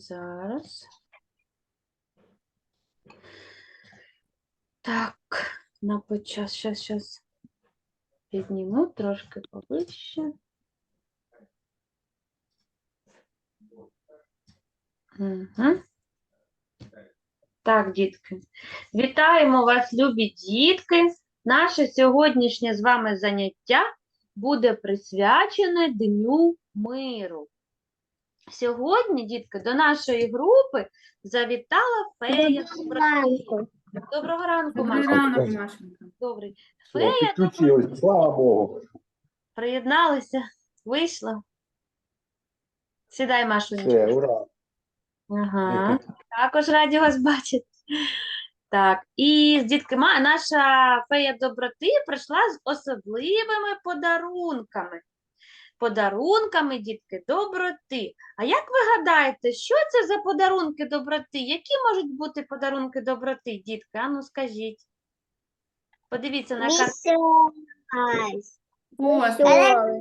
Зараз. Так, на почас, щас, щас. Підніму трошки повище. Угу. Так, дітки. Вітаємо вас, любі дітки. Наше сьогоднішнє з вами заняття буде присвячене Дню миру. Сьогодні, дітки, до нашої групи завітала фея. Доброти. Доброго ранку, Добрий Маша. ранок, Машенька. Добрий. Фея Доброти. слава Богу. приєдналися, вийшла. Сідай, Машунечка. Все, ура. Ага. Також раді вас бачити. Так, і дітки, ма- наша фея доброти прийшла з особливими подарунками. Подарунками, дітки, доброти. А як ви гадаєте, що це за подарунки доброти? Які можуть бути подарунки доброти, дітки? Ану, скажіть. Подивіться на карту. Веселость. Посмішка.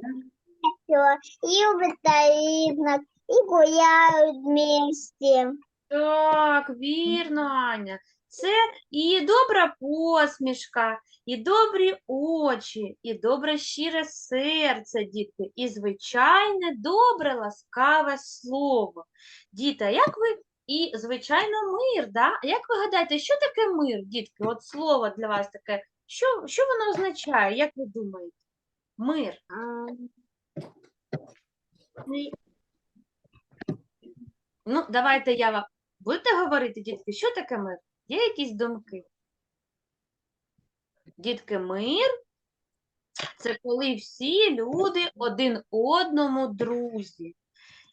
Всё. И витаминок, и гуляют вместе. Так, вірно, Аня. Це і добра посмішка, і добрі очі, і добре щире серце, дітки, і звичайне добре ласкаве слово. Діти, а як ви і, звичайно, мир, да? Як ви гадаєте, що таке мир, дітки? От слово для вас таке. Що, що воно означає? Як ви думаєте? Мир. Ну, давайте я вам. Будете говорити, дітки, що таке мир? Є якісь думки? Дітки, мир це коли всі люди один одному друзі.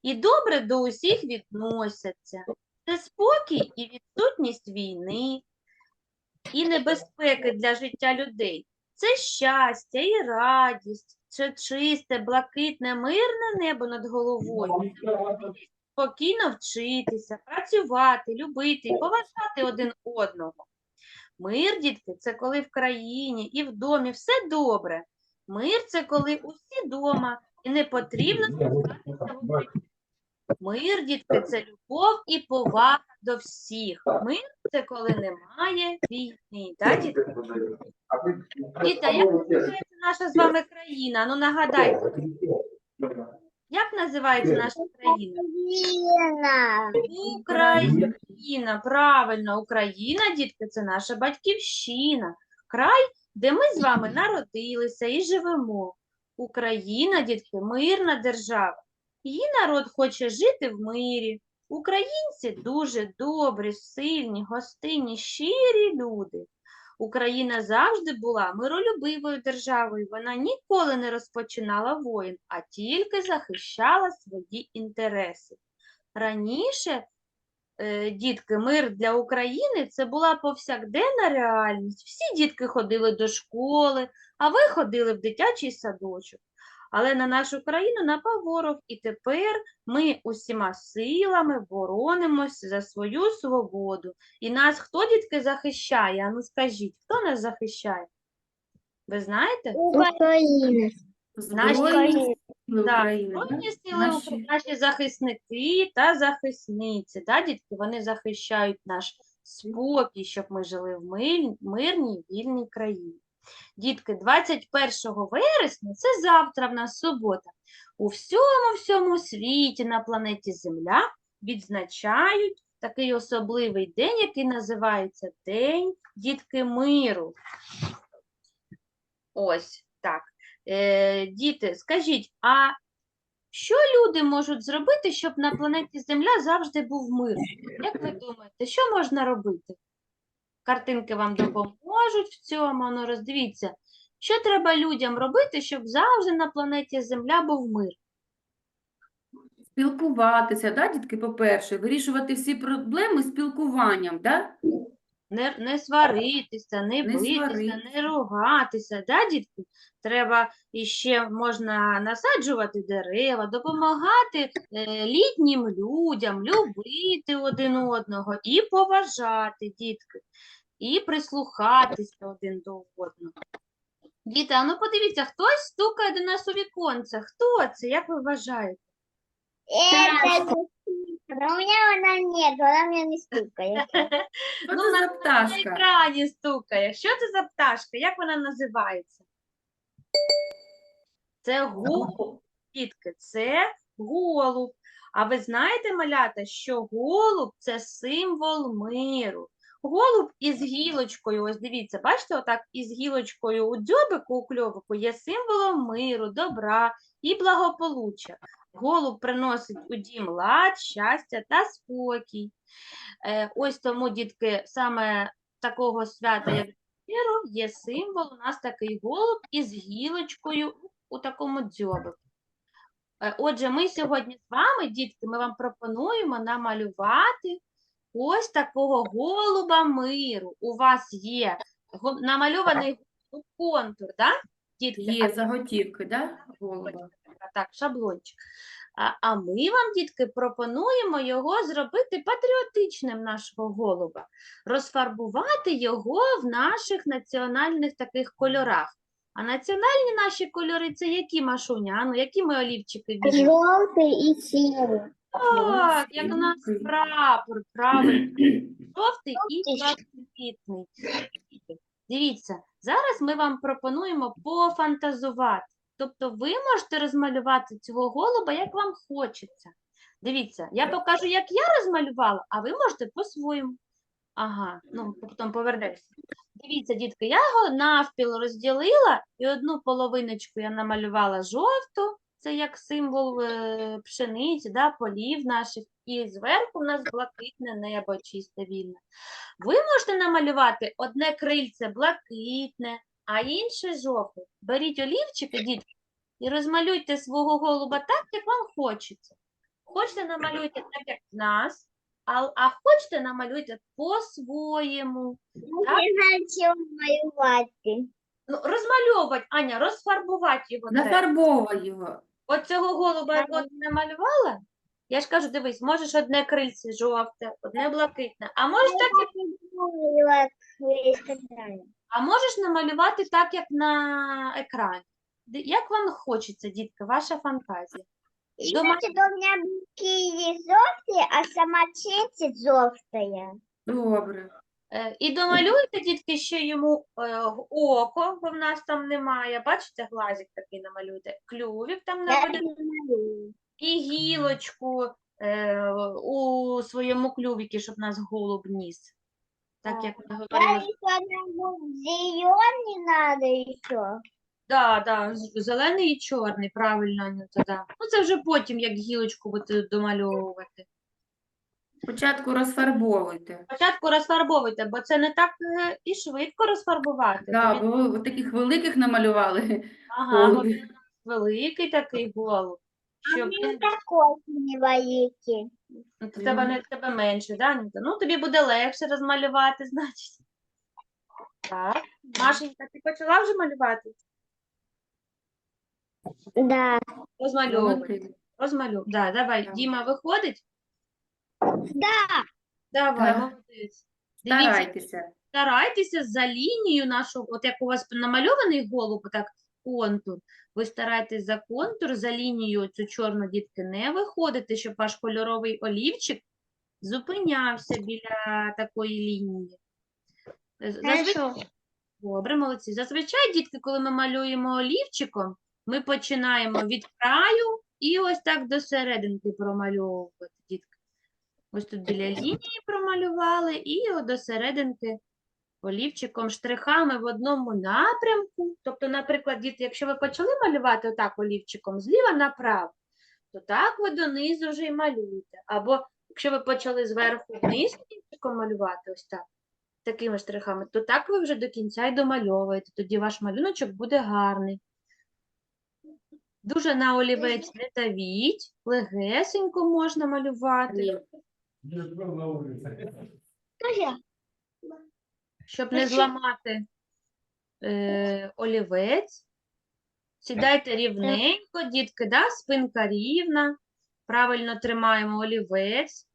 І добре до усіх відносяться. Це спокій і відсутність війни, і небезпеки для життя людей. Це щастя і радість, це чисте, блакитне, мирне небо над головою спокійно вчитися, працювати, любити і поважати один одного. Мир, дітки, це коли в країні і в домі все добре. Мир це коли усі вдома і не потрібно спускатися в укриття. Мир, дітки, це любов і повага до всіх. Мир це коли немає війни. Так, дітки? Діти, а як називається наша з вами країна? Ну нагадайте, як називається наша країна? Украина. Україна, правильно, Україна, дітки, це наша батьківщина, край, де ми з вами народилися і живемо. Україна, дітки, мирна держава. Її народ хоче жити в мирі. Українці дуже добрі, сильні, гостинні, щирі люди. Україна завжди була миролюбивою державою. Вона ніколи не розпочинала воїн, а тільки захищала свої інтереси. Раніше, е, дітки, мир для України це була повсякденна реальність. Всі дітки ходили до школи, а ви ходили в дитячий садочок. Але на нашу країну напав ворог, і тепер ми усіма силами боронимось за свою свободу. І нас хто, дітки, захищає? А ну скажіть, хто нас захищає? Ви знаєте? Украина. Збройні сили Так, України. сили Наші- наші захисники та захисниці, да, дітки, вони захищають наш спокій, щоб ми жили в мир- мирній, вільній країні. Дітки, 21 вересня, це завтра в нас субота, у всьому всьому світі на планеті Земля відзначають такий особливий день, який називається День Дітки Миру. Ось так. Е, діти, скажіть, а що люди можуть зробити, щоб на планеті Земля завжди був мир? Як ви думаєте, що можна робити? Картинки вам допоможуть в цьому. Ну, роздивіться, що треба людям робити, щоб завжди на планеті Земля був мир? Спілкуватися, да, дітки, по-перше, вирішувати всі проблеми спілкуванням, да? Не, не сваритися, не Не битися, сваритися. не ругатися, да, дітки? Треба іще можна насаджувати дерева, допомагати е, літнім людям, любити один одного і поважати, дітки, і прислухатися один до одного. Діти, а ну подивіться, хтось стукає до нас у віконце. Хто це? Як ви вважаєте? Но у меня она нет, она мне не стукает. Що Ну, це за На пташка? екрані стукає. Що це за пташка? Як вона називається? Це голуб, дітки, це голуб. А ви знаєте, малята, що голуб це символ миру. Голуб із гілочкою, ось дивіться, бачите, отак із гілочкою у дзьобику, у кльовику є символом миру, добра і благополуччя. Голуб приносить у дім лад, щастя та спокій. Е, ось тому, дітки, саме такого свята, як миру, є символ у нас такий голуб із гілочкою у такому дзьобику. Е, Отже, ми сьогодні з вами, дітки, ми вам пропонуємо намалювати ось такого голуба миру. У вас є намальований контур, да? Дітки, Є заготівки, да? Голуба. так, шаблончик. А, а ми вам, дітки, пропонуємо його зробити патріотичним нашого голуба, розфарбувати його в наших національних таких кольорах. А національні наші кольори це які, Машуня? А Ну, які ми олівчики візьмемо? Желтый и серый. Так, як у нас Жовтий. прапор, правильно. Жовтий і Жовтий. блакитний. Дивіться, зараз ми вам пропонуємо пофантазувати. Тобто ви можете розмалювати цього голуба, як вам хочеться. Дивіться, я покажу, як я розмалювала, а ви можете по-своєму. Ага, ну потім повернешся. Дивіться, дітки, я його навпіл розділила, і одну половиночку я намалювала жовту, це як символ е, пшениці, да, полів наших, і зверху в нас блакитне небо чисте вільне. Ви можете намалювати одне крильце блакитне, а інше жовте. Беріть олівчики, дітки, і розмалюйте свого голуба так, як вам хочеться. Хочете намалюйте так, як в нас, а, а хочете намалюйте по-своєму. Я малювати. Ну, розмальовувати, Аня, розфарбувати його. Нафарбовуй його. От цього голуба, якого ти намалювала, я ж кажу, дивись, можеш одне крильце жовте, одне блакитне, а можеш так, як. А можеш намалювати так, як на екрані. Як вам хочеться, дітки, ваша фантазія. І Дома- у мене буки жовті, а сама часть жовтая. Добре. Е, І домалюйте, дітки, ще йому е, око, бо в нас там немає. Бачите, глазик такий намалюйте, клювик там наведете, і гілочку е, у своєму клювіки, щоб нас голуб ніс. Так, як ми говорили. еще надо еще. Да, да, зелений і чорний, правильно, Анюта. Ну, це вже потім, як гілочку будете домальовувати. Спочатку розфарбовуйте. Спочатку розфарбовуйте, бо це не так е, і швидко розфарбувати. Да, бо ви таких великих намалювали. Ага, бо він великий такий голуб. Щоб він... такой невеликий. Ну, то тебе, не, тебе менше, да, Анюта? Ну, тобі буде легше розмалювати, значить. Так. Машенька, ти почала вже малювати? Да. Розмальовуй. Розмалюй. Да, давай. Так. Діма виходить? Да. Давай, Так. молодець. Дивіться, Старайтеся. старайтеся за лінією нашу, от як у вас намальований голуб, так контур, ви старайтесь за контур, за лінією цю чорну дітки не виходити, щоб ваш кольоровий олівчик зупинявся біля такої лінії. Зазвичай, Хорошо. добре, молодці. Зазвичай, дітки, коли ми малюємо олівчиком, ми починаємо від краю і ось так до серединки промальовувати, дітки. Ось тут біля лінії промалювали і до серединки олівчиком, штрихами в одному напрямку. Тобто, наприклад, діти, якщо ви почали малювати отак олівчиком зліва направо, то так ви донизу вже й малюєте. Або якщо ви почали зверху вниз олівчиком малювати, ось так, такими штрихами, то так ви вже до кінця й домальовуєте. Тоді ваш малюночок буде гарний. Дуже на олівець не давіть, легесенько можна малювати. Щоб не зламати е, олівець, сідайте рівненько, дітки, да? спинка рівна, правильно тримаємо олівець.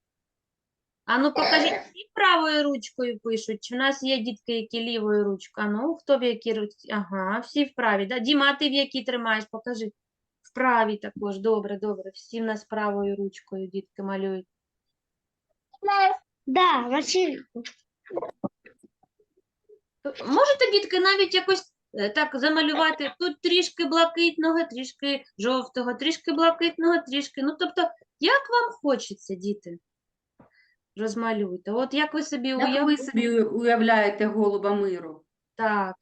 А ну покажіть, всі правою ручкою пишуть, чи в нас є дітки, які лівою ручкою? А ну, хто в якій руці? Ага, всі вправі. Да? Діма, а ти в якій тримаєш? Покажи. Вправі також, добре, добре. Всі в нас правою ручкою дітки малюють. Да, Василь. Можете, дітки, навіть якось е, так замалювати тут трішки блакитного, трішки жовтого, трішки блакитного, трішки. Ну, тобто, як вам хочеться, діти? Розмалюйте. От як ви собі Як ви собі уявляєте голуба миру? так,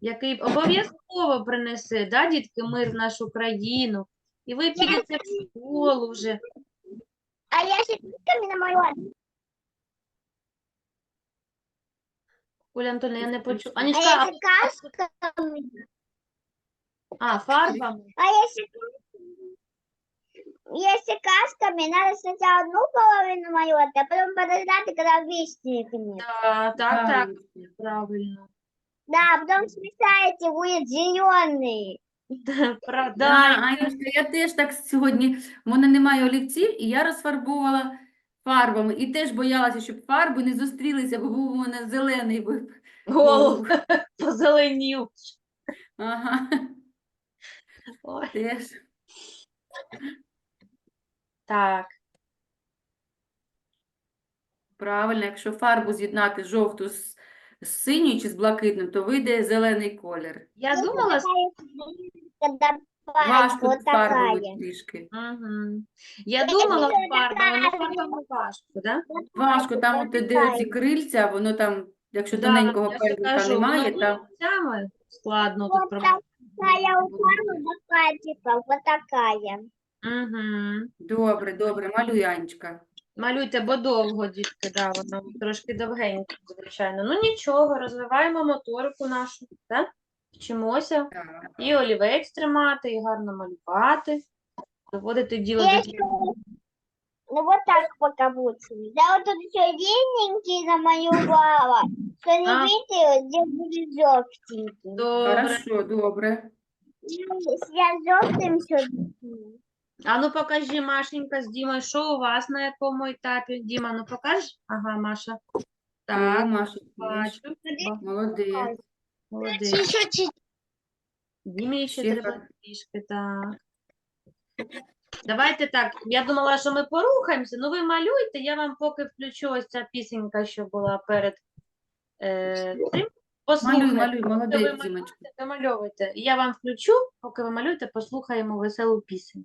який обов'язково принесе, да, дітки, мир в нашу країну. І ви підете в школу вже. А я шипками намалювала. Оля Анатольевна, я не почула. А Анічка, я а, красками. а, фарбами? А если, если красками, надо сначала одну половину малювати, а потом подождать, когда лишних нет. Да, так, так, Правильно. правильно. Да, потом смешаете, будет зеленый. Правда. Да, Анюшка, я теж так сьогодні, в мене немає олівців, і я розфарбовувала фарбами. І теж боялася, щоб фарби не зустрілися, бо був у мене зелений вип- Голуб позеленів. Ага, Ой, теж. так, Правильно, якщо фарбу з'єднати жовту з, з синьою чи з блакитним, то вийде зелений колір. я думала, с- Когда Важко вот з фарбами трішки. Мгм. Я думала з фарбами, але важко, да? Важко, там от де оці крильця, воно там, якщо Да, тоненького я кажу, немає, воно там місцями складно тут такая у мамы такая, типа, вот такая. Угу. добре, добре, малюй, Анечка. Малюйте, бо довго, дітки, да, воно трошки довгенько, звичайно. Ну нічого, розвиваємо моторику нашу, так? Вчимося і олівець тримати, і гарно малювати, доводити діло до Есть, ну вот так пока будет. Да вот тут еще длинненький намалювала. Что не А. видите, где будет желтенький. Добре. Хорошо, добре. Я желтым все А ну покажи, Машенька, з Дімою, що у вас на якому етапі? Діма, ну покаж. Ага, Маша. Так, Маша, бачу. Ба- Молодець. Молодець. Дімі ще Ще треба трішки, так. Давайте так. Я думала, що ми порухаємося. Ну ви малюйте, я вам поки включу ось ця пісенька, що була перед е, цим. Послухайте. малюй, ви молодець, Дімочка. домальовуйте. Я вам включу, поки ви малюєте, послухаємо веселу пісню.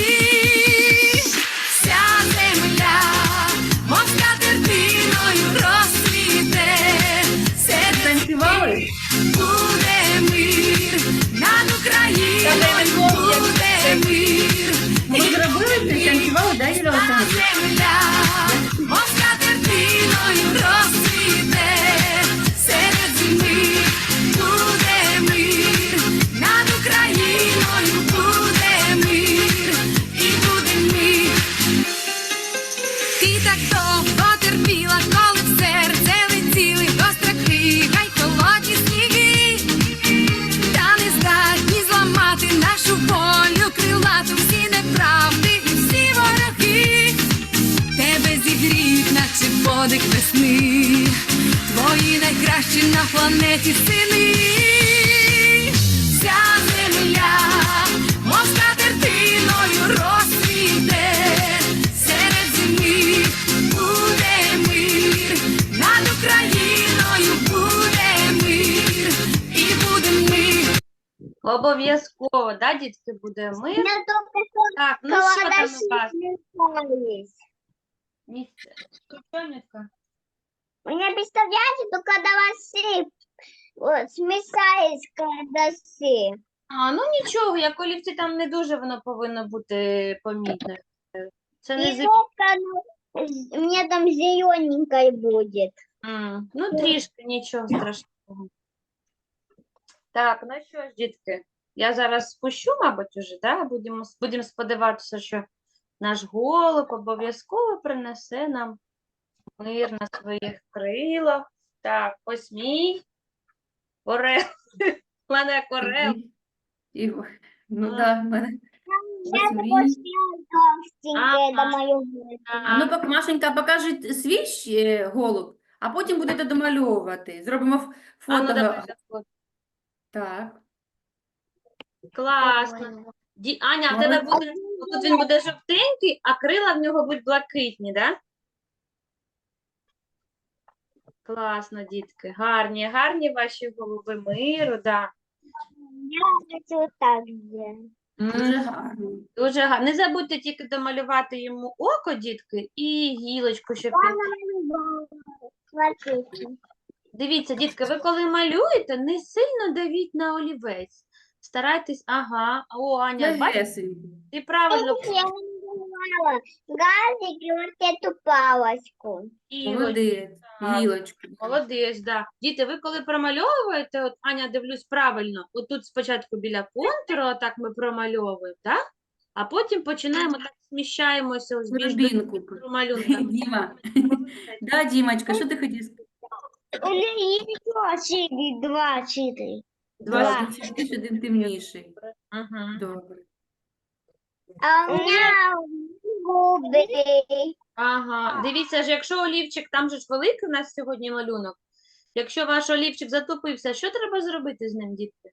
Планеті сини. Вся земля, мов скатертиною розцвіте, серед зими буде мир, над Україною буде мир, і буде мир. Обов'язково, да, дітки, буде мир. меня Так, ну що там у вас? Місце? Що, Мітка? Не представляете, только колдовасы вот, смешались колдовасы. А, ну нічого, як олівці там не дуже воно повинно бути помітне. Це не зі... только оно з- там зелененькой будет. М, Ну, трішки, нічого страшного. Так, ну що ж, дітки, Я зараз спущу, мабуть, уже, да? Будемо, будемо сподіватися, що наш голуб обов'язково принесе нам мир на своїх крилах. Так, ось мій орел. У мене орел. І, і, ну А. да, в мене. А ну, пок, Машенька, покажи свій ще голуб, а потім будете домальовувати. Зробимо ф- А ну, фото. давай. Так. Класно. Ді... Аня, в тебе буде, тут він буде жовтенький, а крила в нього будуть блакитні, да? Класно, дітки. Гарні, гарні ваші голуби миру, да. Я хочу так же. Дуже гарно. Дуже гарно. Не забудьте тільки домалювати йому око, дітки, і гілочку, щоб. Смотрите. Дивіться, дітки, ви коли малюєте, не сильно давіть на олівець. Старайтесь, ага, о, Аня, бачиш, Легесенько. ти правильно Я намалевала газик и вот эту палочку. Молодець. так. Гілочку. Молодець, да. Діти, ви коли промальовуєте, от Аня, дивлюсь правильно, отут спочатку біля контуру, отак ми промальовуємо, да? а потім починаємо так сміщаємося ось між малюнками. Діма. Да, Дімочка, що ти хотів сказати? У меня есть еще два четыре. Два Да, сім- один світліший, один темніший. Мгм. Добре. А у меня Ага, дивіться ж, якщо олівчик, там же ж великий у нас сьогодні малюнок. Якщо ваш олівчик затупився, що треба зробити з ним, дітки?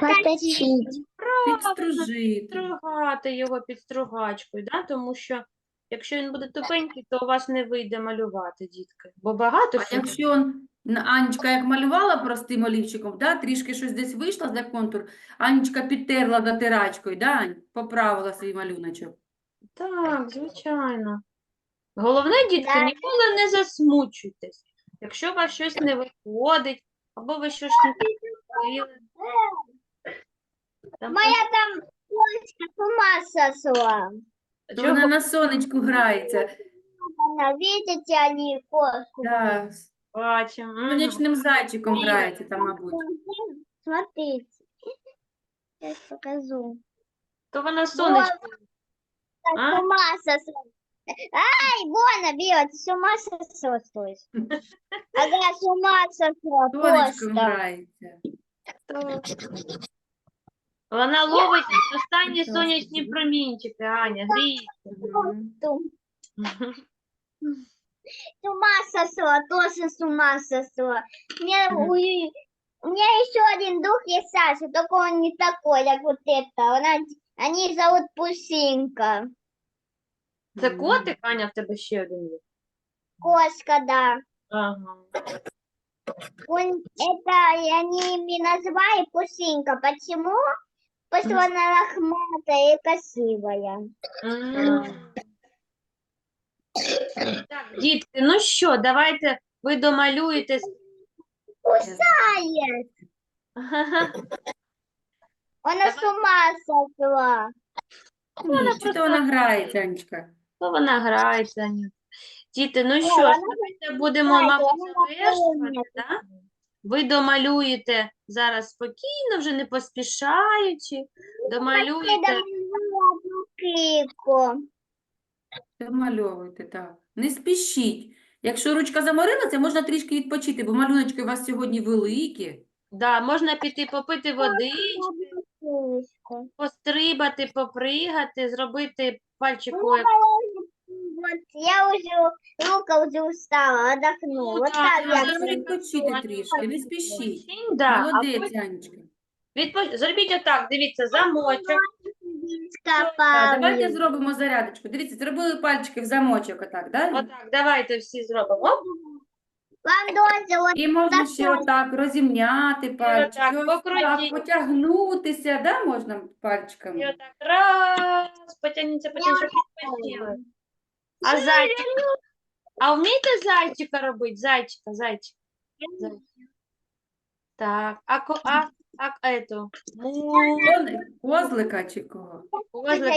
Поточить. Підстружити. Підстругати його підстругачкою, да? тому що якщо він буде тупенький, то у вас не вийде малювати, дітки. Бо багато А всього. якщо на- Анечка як малювала простим олівчиком, да, трішки щось десь вийшло за контур, Анечка підтерла дотирачкою, да, Ань? Поправила свій малюночок. Так, звичайно. Головне, дітки, Да. ніколи не засмучуйтесь. Якщо у вас щось не виходить, або ви щось не зробили. Там Моя там кошка с ума. То чого вона на сонечку грається. Она, видите, они кошку. Да, з бачимо. Мгм. сонячним зайчиком грається там, мабуть. Смотрите. Сейчас покажу. То вона сонечко. Так А? с ума. Ай, вон бьет, с ума сошла, слышь. Ага, с ума сошла, Сонечком просто. грається. Вона ловить останні Так. сонячні промінчики, Аня, гріє. Мгм. С ума сошла, тоже с ума сошла. Мне, у, у меня еще один друг есть Саша, только он не такой, как вот это. Он, од- они зовут Пусинка. Це котик, Аня, в тебе ще один є. Кошка, да. Ага. Он, это они мне назвали Пусинка. Почему? Потому что она лохматая и красивая. М. Так, дітки, ну що, давайте ви домалюєте. Кусает. Она с ума сошла. Ні, чи то вона грається, Анечка? То вона грається. Аня. Діти, ну що ж, вона давайте будемо, грається, мабуть, вона завершувати, наповнює. да? Ви домалюєте зараз спокійно, вже не поспішаючи. Домалюєте. Домальовуйте, так. Не спішіть. Якщо ручка заморилася, можна трішки відпочити, бо малюночки у вас сьогодні великі. Да, можна піти попити води, пострибати, попригати, зробити пальчикою. Вот я уже, рука уже устала, отдохну. Ну Вот так, так ну, я зараз Треба відпочити трішки, не спішіть. Молодець, Анечка. відпо- Зробіть отак, дивіться, замочок. Так, давайте зробимо зарядочку. Дивіться, зробили пальчики в замочок, отак, да? Отак, давайте всі зробимо. Оп, І можна ще отак розімняти пальчики, отак, ось так, потягнутися, да, можна І пальчиками? отак, раз, потягніться, потягніться. А зайчик? А вмієте зайчика робити? Зайчика, зайчика. зайчика. Так, а, ко, а, а эту? Му, Козлика чи кого? козлик.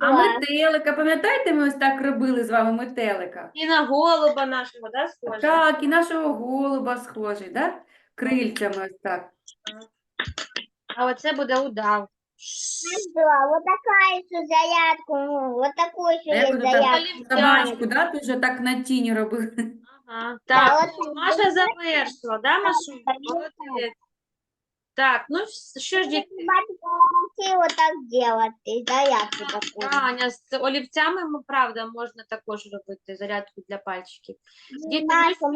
А метелика, пам'ятаєте, ми ось так робили з вами метелика? І на голуба нашого, да, схоже? Так, і нашого голуба схожий, да? Крильцями ось так. А оце буде удав. Да, вот такая еще зарядку, ну, вот такую еще есть зарядку. собачку, да, ти вже так на тіні робив? Ага, так, Маша завершила, да, Машу? Молодець. Так, ну що ж, вот так делать, зарядку такую. Аня, з олівцями, правда, можна також робити зарядку для пальчиків. Діти, ну що,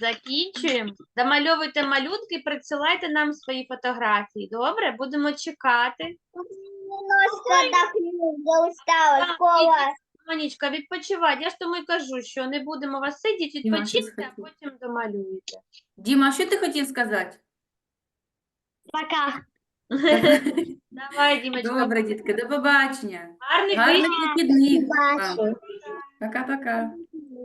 закінчуємо. Домальовуйте малюнки і присилайте нам свої фотографії. Добре? Будемо чекати. Немножко отдохну, я устала, Так, школа. Манічка, відпочивати. Я ж тому й кажу, що не будемо вас сидіти, Діма, щось а потім домалюєте. Діма, а що ти хотів сказати? Пока. Давай, Дімочка, Добре, дітки, до побачення. гарних Гарних вихідних. вихідних вам. Пока-пока.